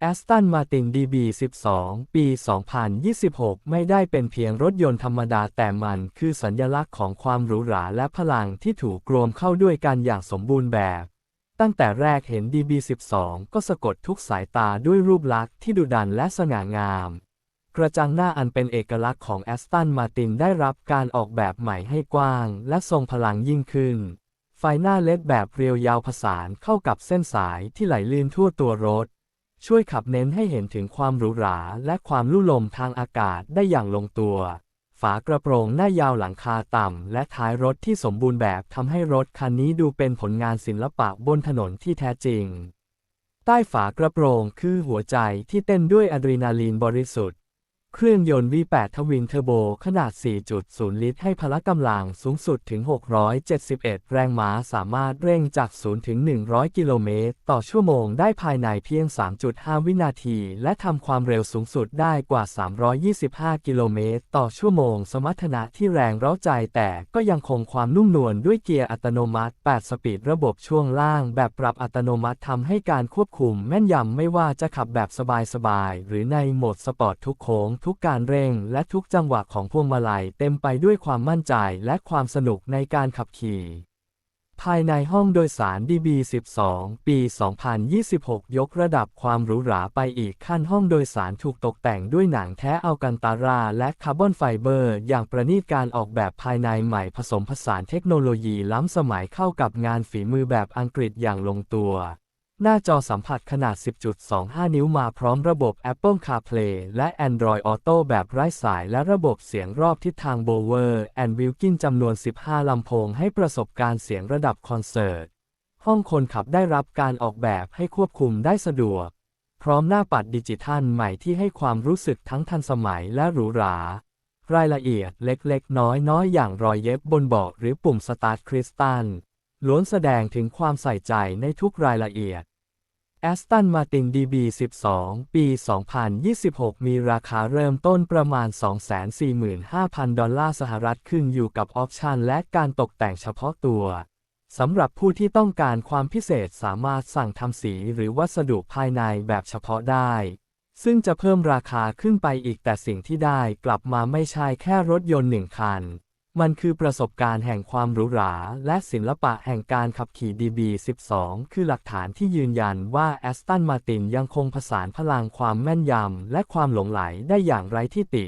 Aston Martin DB12 ปี 2026 ไม่ได้เป็นเพียงรถยนต์ธรรมดาแต่มันคือสัญลักษณ์ของความหรูหราและพลังที่ถูกรวมเข้าด้วยกันอย่างสมบูรณ์แบบ ตั้งแต่แรกเห็น DB12 ก็สะกดทุกสายตาด้วยรูปลักษณ์ที่ดุดันและสง่างาม กระจังหน้าอันเป็นเอกลักษณ์ของ Aston Martin ได้รับการออกแบบใหม่ให้กว้าง และทรงพลังยิ่งขึ้น ไฟหน้าเลดแบบเรียวยาวผสานเข้ากับเส้นสายที่ไหลลื่นทั่วตัวรถ ช่วยขับเน้นให้เห็นถึงความหรูหราและความลู่ลมทางอากาศได้อย่างลงตัว ฝากระโปรงหน้ายาวหลังคาต่ำ และท้ายรถที่สมบูรณ์แบบทำให้รถคันนี้ดูเป็นผลงานศิลปะบนถนนที่แท้จริง ใต้ฝากระโปรงคือหัวใจที่เต้นด้วยอะดรีนาลีนบริสุทธิ์ เครื่องยนต์ V8 ทวินเทอร์โบขนาด 4.0 ลิตร ให้พละกำลังสูงสุดถึง 671 แรงม้า สามารถเร่งจาก 0 ถึง 100 กิโลเมตร ต่อชั่วโมงได้ภายในเพียง 3.5 วินาที และทำความเร็วสูงสุดได้กว่า 325 กิโลเมตร ต่อชั่วโมง สมรรถนะที่แรงเร้าใจแต่ก็ยังคงความนุ่มนวลด้วยเกียร์อัตโนมัติ 8 สปีดระบบช่วงล่างแบบปรับอัตโนมัติทำให้การควบคุมแม่นยำไม่ว่าจะขับแบบสบายๆหรือในโหมดสปอร์ตทุกโค้งทุกุการเร่งและทุกจังหวะของพวงมาลัยเต็มไปด้วยความมั่นใจและความสนุกในการขับขี่ ภายในห้องโดยสาร DB12 ปี 2026 ยกระดับความหรูหราไปอีกขั้นห้องโดยสารถูกตกแต่งด้วยหนังแท้อัลกันตาราและคาร์บอนไฟเบอร์ อย่างประณีตการออกแบบภายในใหม่ผสมผสานเทคโนโลยีล้ำสมัยเข้ากับงานฝีมือแบบอังกฤษอย่างลงตัว หน้าจอสัมผัสขนาด 10.25 นิ้วมาพร้อมระบบ Apple CarPlay และ Android Auto แบบไร้สายและระบบเสียงรอบทิศทาง Bower and Wilkin จำนวน 15 ลำโพงให้ประสบการณ์เสียงระดับคอนเสิร์ต ห้องคนขับได้รับการออกแบบให้ควบคุมได้สะดวก พร้อมหน้าปัดดิจิทัลใหม่ที่ให้ความรู้สึกทั้งทันสมัยและหรูหรารายละเอียดเล็กๆ น้อยๆ อย่างรอยเย็บบนเบาะหรือปุ่มสตาร์ทคริสตัล ล้วนแสดงถึงความใส่ใจในทุกรายละเอียด Aston Martin DB12 ปี 2026 มีราคาเริ่มต้นประมาณ 245,000 ดอลลาร์สหรัฐขึ้นอยู่กับออปชันและการตกแต่งเฉพาะตัวสำหรับผู้ที่ต้องการความพิเศษสามารถสั่งทำสีหรือวัสดุภายในแบบเฉพาะได้ ซึ่งจะเพิ่มราคาขึ้นไปอีกแต่สิ่งที่ได้กลับมาไม่ใช่แค่รถยนต์หนึ่งคัน มันคือประสบการณ์แห่งความหรูหรา และศิลปะแห่งการขับขี่ DB12 คือหลักฐานที่ยืนยันว่า Aston Martin ยังคงผสานพลังความแม่นยำและความหลงไหลได้อย่างไร้ที่ติ